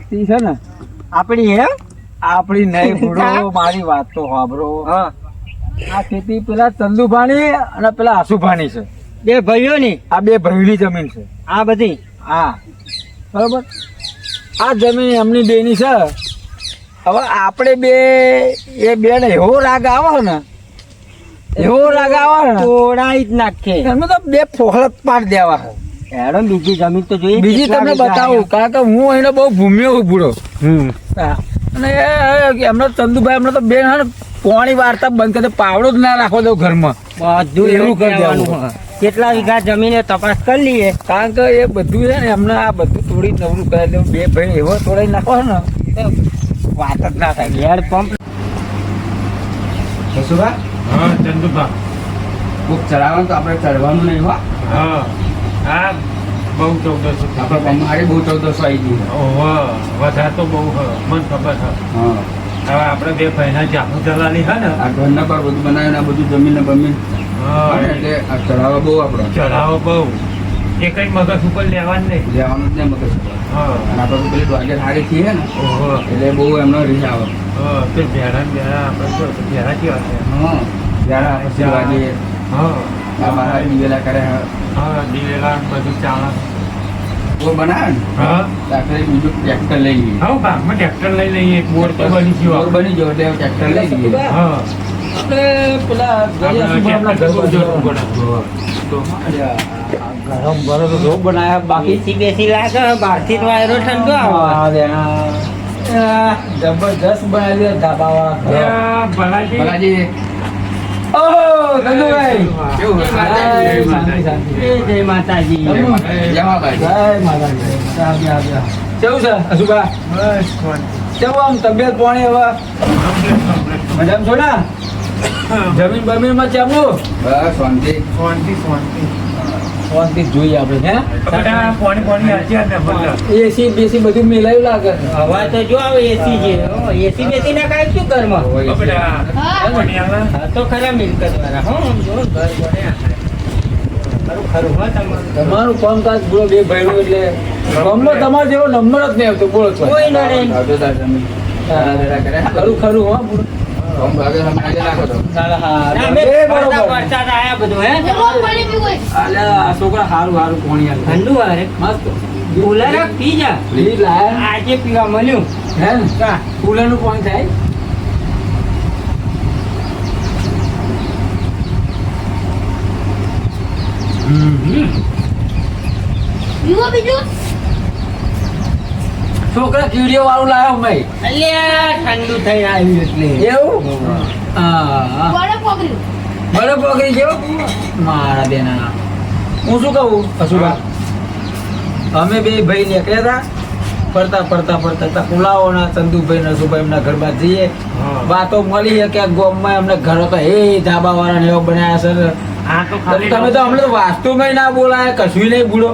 ખેતી છે ને આપણી હે? આપણી નહીં ભૂડો મારી વાત તો સાંભળો. હા. આ ખેતી પેલા ચંદુભાણી અને પેલા આસુભાણી છે. બે ભાઈઓની? આ બે ભાઈની જમીન છે. આ બધી? હા. બરોબર? આ જમીન એમની બેની છે. હવે આપણે બે એ બે ને એવો રાગ આવે ને એવો રાગ આવે ને. તોડાઈ જ નાખે. એમને તો બે ફોહળત પાડ દેવા છે. હેડો બીજી જમીન તો જોઈએ બીજી તમને બતાવું કારણ કે હું એને બહુ ભૂમ્યો બુડો હમ. અને એ એમને ચંદુભાઈ એમને તો બેન હે પોણી વાર્તા બંધ કરી પાવડો જ ના રાખો દઉં ઘરમાં. બધું એવું કરી દેવાનું. કેટલા વીઘા જમીને તપાસ કરી લઈએ. કારણ કે એ બધું છે ને એમને આ બધું થોડી નવરું કરી દઉં બે ભાઈ એવો થોડા નાખો ને વાત જ ના થાય. હેડ પંપ જસુભા હા ચંદુભા. બુક ચડાવવાનું તો આપણે ચડવાનું નહીં હો. હા બહુ ચૌદસો. આપણે પમારે બહુ ચૌદસો આવી ગયું. ઓહો વધારે તો બહુ મને ખબર હા. હવે આપણે બે ભાઈના જાહુ દલાલી હે ને? આ ઘરના પર બધું બનાવ્યું ને આ બધું જમીન બમીન. હા એટલે આ ચઢાવો બહુ આપણે. ચઢાવો બહુ. એ કઈ મગજ ઉપર લેવાનું નહીં. લેવાનું જ નહીં મગજ પર. હા. અને આપણે પેલી દ્વારકા હારી છીએ ને ઓહો. એટલે બહુ એમનો રીસ આવે. તે ભેરા આપણે શું કેવા છે હા આપણે શિવાજી હા. મારા દિવેલા કરે હે. દિવેલા બધું ચાલે. બહુ બનાવે ને? હા. તો આપણે બીજું ટ્રેક્ટર લઈ લઈએ. હા ભાગમાં ટ્રેક્ટર લઈ લઈએ એક બોર તો બની બોર ગયો બની ગયો એટલે ટ્રેક્ટર લઈ લઈએ. હા. આપણે પેલા જરૂર ગરમ રોગ તો બનાયા બાકી બેસી બેસી લાગે બહારથી તો વાયરો ઠંડો આવે. આ જબરજસ્ત બનાવી ધાબા વાળા ભલાજી. ભલાજી ઓહો, ધનુભાઈ. કેવું છે અશુભા આમ તબિયત પાણી હવે મજામાં છો જમીન બમીનમાં બસ શાંતિ જ જોઈએ આપણે હે પાણી પાણી હાચ્યા ને એસી બેસી બધું મેલાયું લાગે. હવા તો જો આવે એસી છે એસી બેસી ના કાય શું ઘરમાં તો ખરા મિલકત વાળા હો જો ઘર તમારું તમારું કામકાજ બોલો બે ભાઈ એટલે ગામમાં તમારો જેવો નંબર જ નહીં આવતો બોલો છો ખરું ખરું હા બોલો છોકરા ઠંડુ મસ્ત. કુલર પી જા. ઈ લાયા. આજે પીવા મળ્યું. હે? ને? પાણી થાય? છોકરા કીડીઓ વાળું લાવ્યો મેં અલ્યા ઠંડુ થઈ આવ્યું એટલે. એવું? બરફ પકડી ગયો મારા બેના હું શું કહું? અશુભા. અમે બે ભાઈ નીકળ્યા હતા. ફરતા ફરતા ફરતા હતા કુલાઓના ચંદુભાઈ નસુભાઈ એમના ઘર બાદ જઈએ વાતો મળી કે ગોમમાં એમને ઘર તો એ ધાબા વાળા એવો બનાયા છે. તમે તો હમણાં તો વાસ્તુમાં ના બોલાય કશું નહીં ભૂલો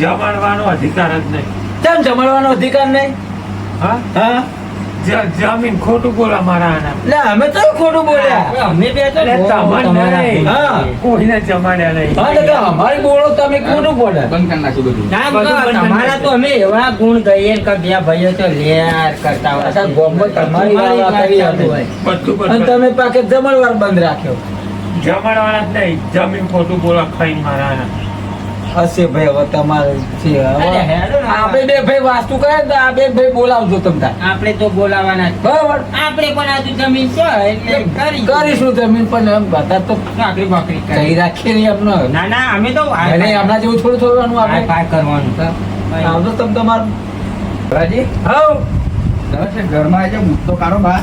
જમાડવાનો અધિકાર જ નહીં. કેમ જમાડવાનો અધિકાર નહીં? હા? હા? જમીન ખોટું બોલા મારા અમે તો ખોટું બોલ્યા. અમે બે તો એટલે તમને નહીં. હા. કોઈને જમાડ્યા નહીં. હા અમારી બોલો તમે ખોટું બોલ્યા બંધ કરી નાખ્યું બધું. ના, બધું બંધ કરી તમારા તો અમે એવા ગુણ ગઈએ કે બે ભાઈઓ તો લેર કરતા તમારી કરી હતી. અને તમે પાકે જમણવાર બંધ રાખ્યો. જમણવાળા જ નહીં. જમીન ખોટું બોલા ખાઈ મારા હશે ભાઈ હવે તમારે છે. આપણે બે ભાઈ વાસ્તુ કરે ને તો આ બે ભાઈ બોલાવજો તમને આપણે તો બોલાવાના. બરાબર. આપણે પણ આજુ જમીન છે એટલે કરી કરીશું. જમીન પણ એમ બધા તો નોકરી બોકરી કઈ કરી રાખીએ નહીં એમનો ના ના અમે તો અને હમણાં જેવું થોડું થોડું આપણે. ફાય કરવાનું આવજો તમ તમારું. રાજી? હવ. તમે ઘરમાં આજે મુદ્દો કાઢો બહાર.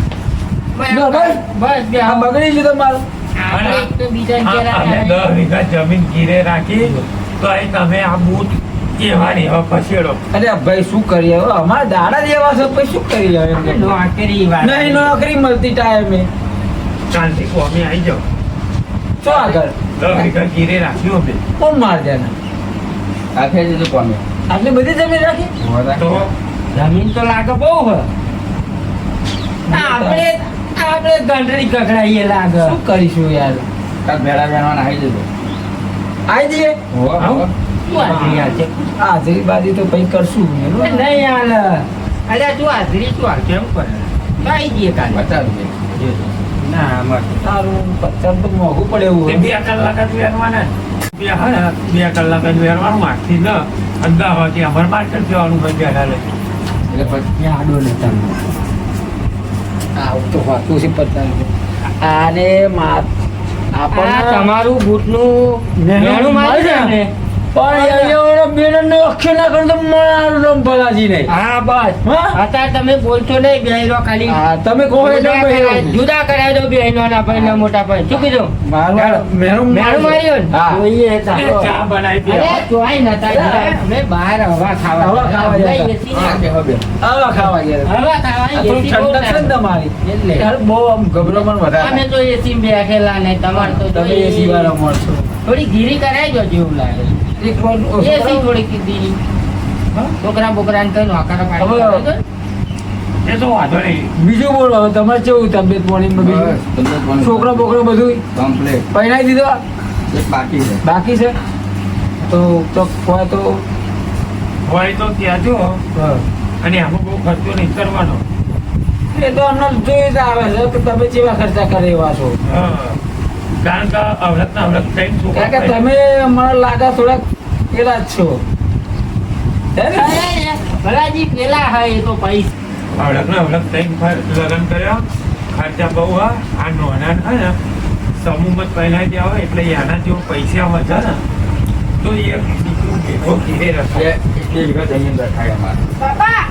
બસ. બસ બે બગડી ગયું તમારું. આપણે એક તો બીજાને ઘેર આ- અમે આવ્યા. દસ વીઘા જમીન ગીરે રાખી તો તમે આ બૂટ કેવાની હવે ખસેડો. અરે ભાઈ શું કરીએ અમારા દાડા જેવા છે પછી શું કરીએ હવે? નોકરી નહીં નોકરી મળતી ટાઈમે. શાંતિ કોમી આવી જાઓ. શું આગળ? દસ વીઘા ગીરે રાખ્યું અમે. કોણ માર દેના આખે જ કોમે આટલી બધી જમીન રાખી? તો જમીન તો લાગે બહુ હ આપણે આપણે ગંડરી કકડાઈએ લાગે. શું કરીશું યાર? કાલ ભેળા બેણવાના આવી જજો. આઈ જઈએ. હાજરી બાજી તો પછી કરશું નહીં હાલ. અલ્યા તું હાજરી તું હાલ કેમ કરે? આવી જઈએ કાલે. રૂપિયા ના અમારે તારું પચાસ તો મોંઘું પડે એવું હોય. બે કલાક જ વેરવાના બે હા, બે કલાક જ વેરવાનું આઠથી ન. વાગે અમારે માર્કેટ જવાનું ભાઈ બેઠા એટલે પછી આડો ને તમે? આવું તો હોતું છે પતંગ. આને મા- આપણને તમારું બૂટનું મેનું મેણું મારી છે જુદા કરાવી દો બેહીનો ના ભાઈ ના મોટા શું કીધું? બહાર હવા ખાવા હવા ખાવા હવે. ખાવા બહુ આમ ગભરામણ વધારે અમે તો એસી બેઠેલા ને તમારે તો તમે એસી વાળા મળશો થોડી ગીરી કરાવી દો જેવું લાગે. એક ઓછું એસી થોડી કીધી. હા? છોકરા બોકરા ને કઈ નોકરા પાડી એ તો વાંધો નહીં. બીજું બોલો તમારે કેવું તબિયત બીજું? છોકરો બોકરો બધું કમ્પ્લીટ પહેરાવી દીધો? બાકી છે. બાકી છે? તો તો હોય તો હોય તો ત્યાં જો અને આમાં બહુ ખર્ચો નહીં કરવાનો. એ તો અમને જોઈ જ આવે છે કે તમે કેવા ખર્ચા કરે એવા છો? હા. કારણ કે અવળત ના થઈને છોકરા કારણ કે તમે મને લાગે થોડાક પેલા જ છો. હે ભલાજી પેલા હોય એ તો પૈસા અવળત ના થઈને ફર- લગ્ન કર્યા. ખર્ચા બહુ હા આ નોના હે ને. સમૂહ મત પહેલા ગયા હોય એટલે એના જેવો પૈસા વધે ને. તો એ દીકરો ભેગો ઘેર હશે રખાય બે વીઘા જમીન અમારે. બાપા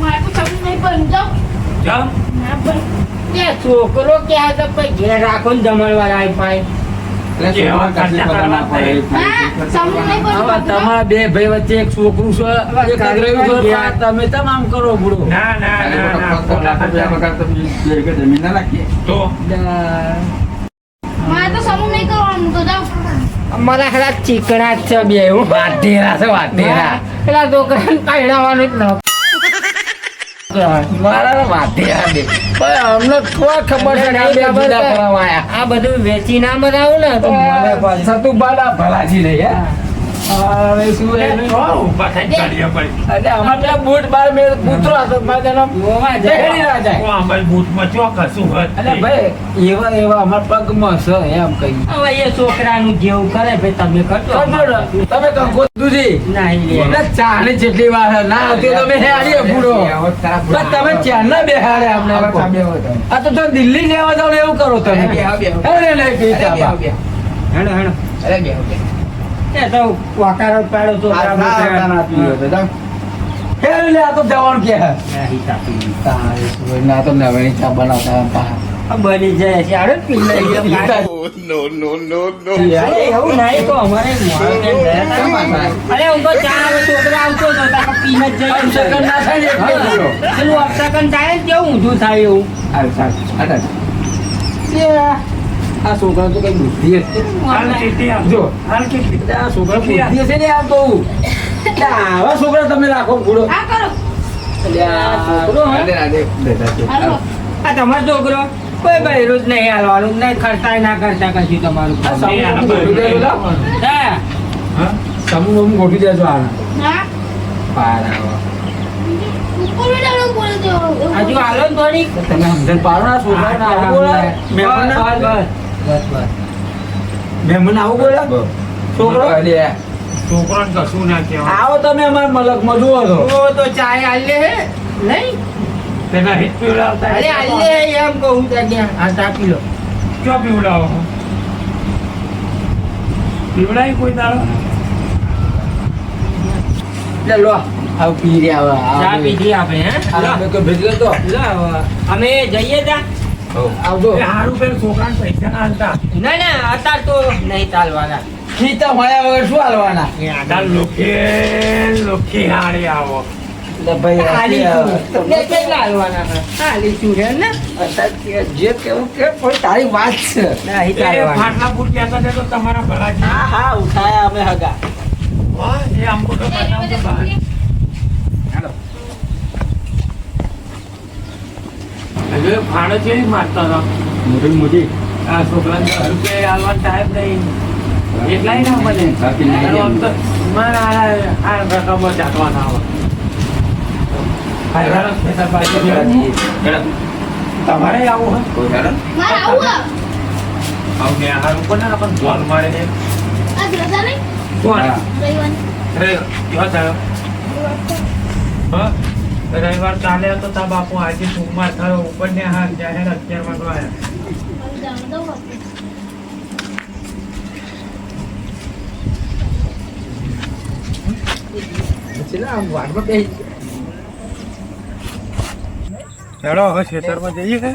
મારે તો સમૂહ નહીં પણ જાઉં ચાલ ના છોકરો ક્યાં તો પછી ઘેર રાખો ને જમણવા તમારા બે ભાઈ વચ્ચે એક છોકરું છે એક અગ્રણી છે, પણ તમે તેમ કરો બુડો. ના ના ખાલી ના ના ખોટા લાખ રૂપિયા વગર તો જમીન ના રાખીએ. અમારા ખરા ચીકણા છે બે એવું વાટેરા છે વાટેરા પેલા છોકરાને પહેરાવાનું જ ન મારા વાટેરા બે પણ અમને કોઈ ખબર છે આ બે જુદા. આ બધું વેચી ના મરાવું ને. તો મને ભલાજી લઈ હે. ના છોકરાનું જેવું કરે ભાઈ તમે કરજો તમે કંકો દૂધી નહીં લે. એટલે ચાલે જેટલી વાર ના આવતી તો હેડીએ પૂરો આવત ખરાબ પણ બેહાડે અમને આ તમે. તો દિલ્હી લેવા જાવ ને એવું કરો તમે. હેડે નહીં પીતા અરે બે. એ તો વાકારો પાડો તો લે આ તો જવાનું કે ના તો નવણી ચા બનાવતા બની જાય છે. અરે પી લઈએ અરે એવું નહીં તો અમારે મોડું કેમ ગયા તા? અરે હું તો ચા છોકરા આવતો તો આપણે પીને જ જઈએ. અપશકન ના થાય ને એટલે. જ બોલો. પેલું અપશકન થાય ને કેવું ઊંધું થાય એવું. સારું ચાલ. આ છોકરા તો કઈ બુદ્ધિ હશે આપજો જો. આ છોકરા બુદ્ધિ હશે ને આ બહુ આવા છોકરા તમે રાખો એટલે આ છોકરો તમારો છોકરો? કોઈ બહેરું જ નહીં હાલવાનું નહીં ખર્ચા ના કરતા કશું તમારું. સમૂહ. હા. ગોઠવી દેજો આના. હા? પાર હજુ હાલો ને થોડીક. તમે સમજણ પાડો ના આ બસ, બસ, બસ. આવું બહુ. છોકરો? અરે, કશું ના કહેવાય? આવો તમે અમારા મલકમાં જુઓ તો. ઓ તો ચાય આલે હે નહીં? તેના હિત પીવડાવતા અરે આલે હે એમ કહું ત્યાં હા તાપી લો. ચો પીવડાવો? પીવડાય કોઈ લો આવ પી રહ્યા પીધી આપણે હે? અમે જઈએ તા હઉ. આવજો. એ હારું પેલું છોકરાને પૈસા ના આલતા ના ના અત્યાર તો નહીં ચાલવાના. ખીતા મળ્યા વગર શું હાલવાના? આધાર લોકે લોકે હારી આવો. તારી વાત છે. તમારા ભલાજી. હા હા ઉઠાયા અમે હગા. એ આમ એ ફાળો છે મારતા હતા? મોટી મોટી. આ છોકરાને રૂપિયા આલવાનો ટાઈમ નહીં. એટલાય ના મળે. બાકી નહીં એનો આમ તો મારા આ- આ જાતવાના આવે હાયરાનો ખેતર બાજુ છે. તમારે આવું આવું ને હારું પણ ના બોલ મારે? કોણ? હા? રવિવાર ચાલે તો તા બાપુ આજે સોમવાર થયો. ઉપર ને હા જાહેર અત્યારમાં આવ્યા. હેડો હવે ખેતરમાં જઈએ. કે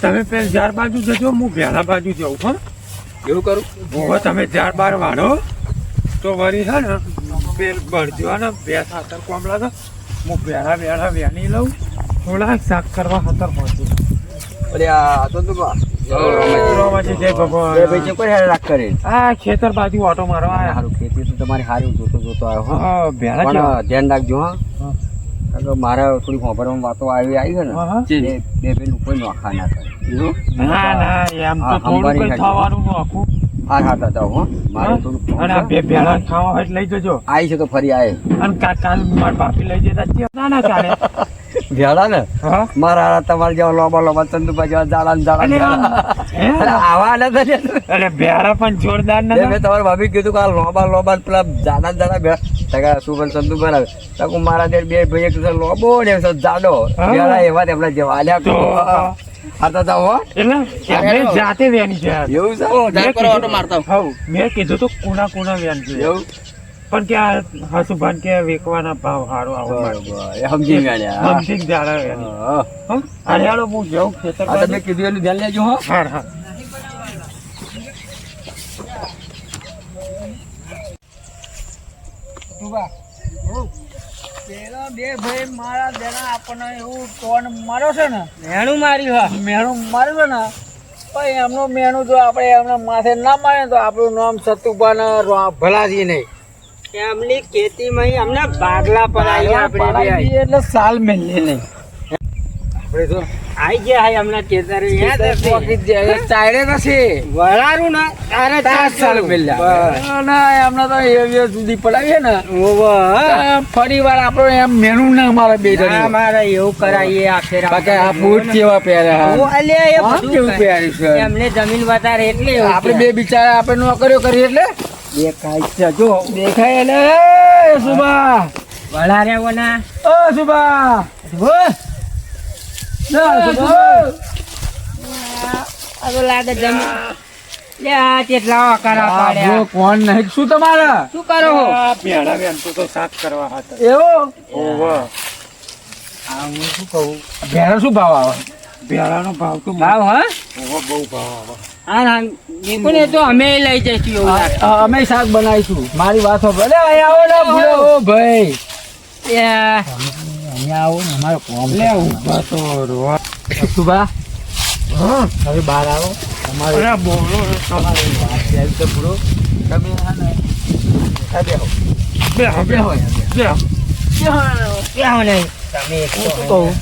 તમે પેલ ચાર બાજુ જજો હું ભેળા બાજુ જાઉં હા. એવું કરું? હવે તમે ચાર બાર વાળો. તો વળી હે ને પેલ બળજો ને બે સાતર કોમ લાગે હું ભેળા ભેળા વેણી લઉં થોડા શાક કરવા ખાતર પહોંચું. અરે આ તો તો બા. રોમાજી જય ભાઈ કોઈ હેડ રાખ કરે? આ ખેતર બાજુ ઓટો મારવા આવ્યા સારું ખેતી તો તમારી સારું જોતો જોતો આવ્યો હા. ભેળા ધ્યાન રાખજો હા. કારણ મારે થોડી ખબરમાં વાતો આવી આવી છે ને. બે બે કોઈ નોખા ના કરે. ના ના એમ તો થોડું અંબાણી કઈ ખાજો. થવાનું નું આખું હા હા. દાદા હો? મારે થોડું અને આ બે ભેળા ખાવા હોય એટલે લઈ જજો. આવી છે તો ફરી આય. અને કાલ કાલ મારા ભાભી લઈ જતા છે. ના ના ચાલે ભેળા ને? મારા તમારે જેવા લોબા લોબા ચંદુપા જેવા જાડા ને જાડા અલે ને આમ, જાડા. હે? અરે આવા નથી એટલે ભેળા પણ જોરદાર મેં તમારી ભાભી કીધું કે આ લોબા લોબા પેલા જાડા જાડા ભેળા. તકા સુબન સંતુ બનાવે તકુ મારા બે ભાઈ એક લોબો ને જાડો ભેળા એવા જવા જેવા. આલ્યા તો તા હો. એટલે જાતે વેની છે એવું છે? મેં કીધું- હઉ, મેં કીધું તો કુણા કુણા વેન છે એવું? પણ કે આ હસુભાન કે વેકવાના ભાવ સારો આવો સમજી ગયા હા. હા. હો? હું જાઉં ખેતર તમે કીધું એનું ધ્યાન લેજો હો. હા હા પેલા બે ભાઈ મારા દેના આપણને એવું ટોન માર્યો છે ને. મેણું માર્યું હા. મેણું માર્યું ને ભાઈ એમનું મેણું જો આપણે એમને માથે ના મારે તો આપણું નામ સતુભા ને ભલાજી નહીં. એમની ખેતીમાં અમને ભાગલા આવી આપણે બે એટલે સાલ મેલી નહીં. આપણે તો આઈ ગયા હાય હમણાં કેતર યાદ? પોકી જે ચાડે નથી. વળારું ને અરે ચાર સાલ મેલ્યા. ના હમણાં તો એવી સુધી પડાવીએ ને. ફરી વાર આપણો એમ મેનુ ના અમારે બે જણ અમારે એવું કરાઈએ આખેર બાકી આ બૂટ કેવા પહેર્યા ઓ, અલે એ કેવું પહેરે છે? એમને જમીન વધારે એટલે આપણે બે બિચારા આપણે નોકરીઓ કરી એટલે? દેખાય છે જો. દેખાય એટલે. સુબા સુભા. ઓના ઓ સુભા. ના, સુભા. આ તો લાગે જમીન લે આ કેટલા કરા પાડ્યા જો કોણ નહીં શું તમારા શું કરો? આ ભેળા તો તો સાફ કરવા હતા એવો ઓહો આ હું શું કહું ભેરો શું ભાવ આવે ભેળાનો ભાવ તો ભાવ હા ઓહો બહુ ભાવ આવે હા હા દીકુને તો અમે લઈ જઈશું. આ- અમે શાક બનાવીશું મારી વાત સાંભળો. અરે આવો ને ભૂલો ભાઈ એ, અહીંયા આવો ને અમારો કોમ લે ઊભા તો રો સુભા? હવે બહાર આવો. તમારે અરે બોલો તમારી વાત છે તો પૂરો. તમે હા ને આ બેહો. બે હવે બેહો. અહીંયા, બેહો. બે ક્યાં નહીં તમે એક શું કહું?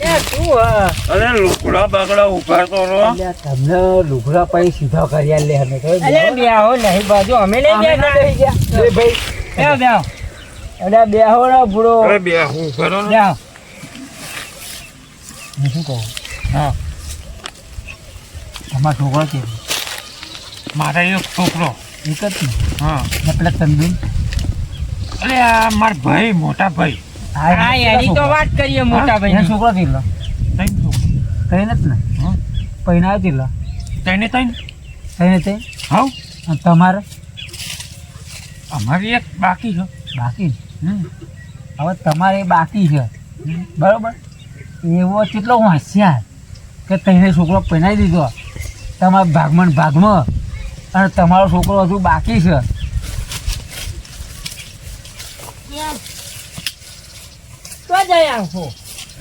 એ શું હા? અરે લુકડા બગડા ઊભા તો રો તમને લુગડા પછી સીધા કર્યા લે અમે તો અરે બેહો નહીં બાજુ અમે નહીં ગયા. ભાઈ બેહો. અલ્યા બેહો ને ભૂરો અરે બે હું કરો ને હું શું કહું? હા. તમારા છોકરો કે મારા એક છોકરો. એક જ હા. ને પેલા તંદુર અરે આ માર ભાઈ મોટા ભાઈ. હા એની તો વાત કરીએ મોટા ભાઈ છોકરા કેટલા? ત્રણ છોકરો. કઈ જ ને? હા. પૈના કેટલા? ત્રણ કઈ નથી હાવ અને તમારે? અમારી એક બાકી છે. બાકી. હવે તમારે બાકી છે. બરાબર? એવો કેટલો હોશિયાર કે તઈને છોકરો પહેરાવી દીધો. તમારા ભાગમાં ભાગમાં. અને તમારો છોકરો હજુ બાકી છે.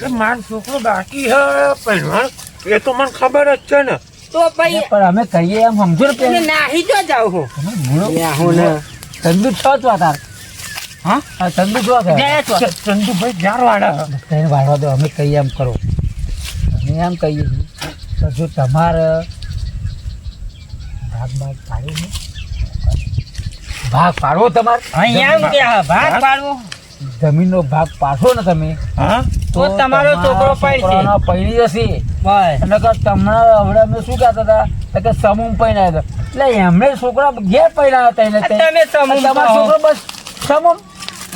મારો છોકરો બાકી હે પહેલવાન એ તો મને ખબર જ છે ને. તો ભાઈ પણ અમે કહીએ એમ સમજો ને તમે. નાહી તો જાવ હો તમે ભૂલો હું ને. ચંદુ છો છો તાર હા? ચંદુ છો છે જય છો? ચ- ચંદુભાઈ જાર વાળા? તેને વાળવા દો અમે કહીએ એમ કરો. અમે એમ કહીએ તો જો તમારે ભાગ ભાગ પાડ્યો ને ભાગ પાડવો તમારે? અહીંયા એમ કે હા ભાગ પાડવો. જમીનનો ભાગ પાડશો ને તમે હા? તો તમારો છોકરો પડશે. પૈણી જશે. કે તમને હવે અમે શું કહેતા હતા? કે સમૂહ પૈણા હતા. એટલે એમણે છોકરા ઘેર પૈણા હતા એને તમે સમૂહ તમારો છોકરો બસ સમૂહ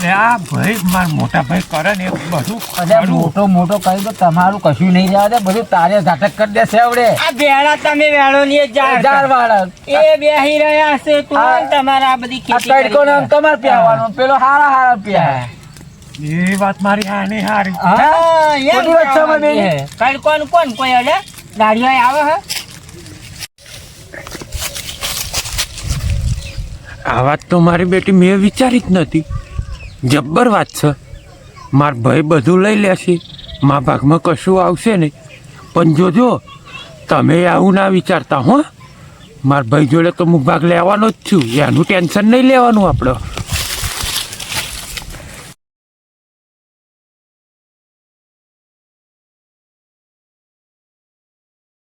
આ ભાઈ માર મોટા ભાઈ કરે ને એ બધું અરે મોટો મોટો કહી તો તમારું કશું નહીં રહ્યા દે બધું તારે ઝાટક કરી દેશે આવડે. આ ભેળા તમે વેળો ની જાર વાળા. એ બેહી રહ્યા છે તો તમારા આ બધી આ ખેતી તડકો ને તમાર પ્યાવાનો પેલો હારા હારા પ્યા. એ વાત મારી આની હારી. હા? એ વાત છે? અમે બેય. કોણ? કોઈ અડે? ગાડીઓ આવે હે? આ વાત તો મારી બેટી મેં વિચારી જ નથી. જબ્બર વાત છે. માર ભાઈ બધું લઈ લેશે મા ભાગમાં કશું આવશે નહીં. પણ જોજો તમે આવું ના વિચારતા હો. મારા ભાઈ જોડે તો હું ભાગ લેવાનો જ છું. એનું ટેન્શન નહીં લેવાનું આપણે.